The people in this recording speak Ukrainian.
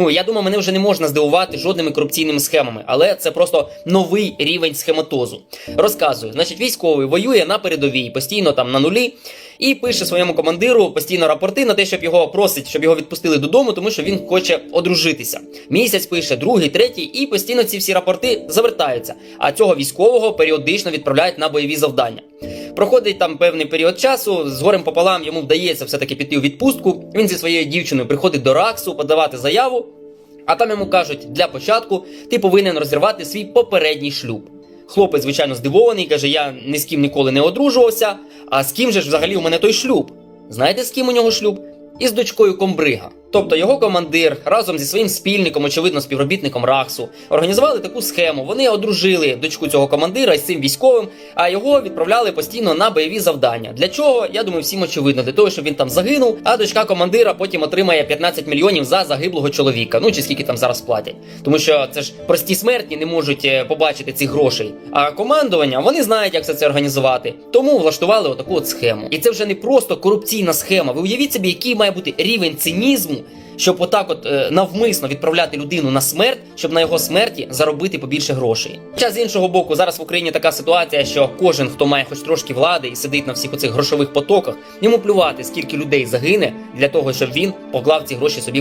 Ну я думаю, мене вже не можна здивувати жодними корупційними схемами, але це просто новий рівень схематозу. Розказую, значить, військовий воює на передовій, постійно там на нулі, і пише своєму командиру постійно рапорти на те, щоб його просить, щоб його відпустили додому, тому що він хоче одружитися. Місяць пише, другий, третій, і постійно ці всі рапорти завертаються. А цього військового періодично відправляють на бойові завдання. Проходить там певний період часу, з горем пополам йому вдається все-таки піти у відпустку. Він зі своєю дівчиною приходить до РАКСу подавати заяву, а там йому кажуть, для початку ти повинен розірвати свій попередній шлюб. Хлопець, звичайно, здивований, каже: я ні з ким ніколи не одружувався. А з ким же ж взагалі у мене той шлюб? Знаєте, з ким у нього шлюб? Із дочкою комбрига. Тобто його командир разом зі своїм спільником, очевидно, співробітником РАКСу, організували таку схему. Вони одружили дочку цього командира із цим військовим, а його відправляли постійно на бойові завдання. Для чого? Я думаю, всім очевидно, для того, щоб він там загинув, а дочка командира потім отримає 15 мільйонів за загиблого чоловіка. Ну чи скільки там зараз платять. Тому що це ж прості смертні не можуть е, побачити цих грошей. А командування вони знають, як все це організувати. Тому влаштували отаку от схему. І це вже не просто корупційна схема. Ви уявіть собі, який має бути рівень цинізму, щоб отак от е, навмисно відправляти людину на смерть, щоб на його смерті заробити побільше грошей. Хоча з іншого боку, зараз в Україні така ситуація, що кожен, хто має хоч трошки влади і сидить на всіх оцих грошових потоках, йому плювати, скільки людей загине для того, щоб він поклав ці гроші собі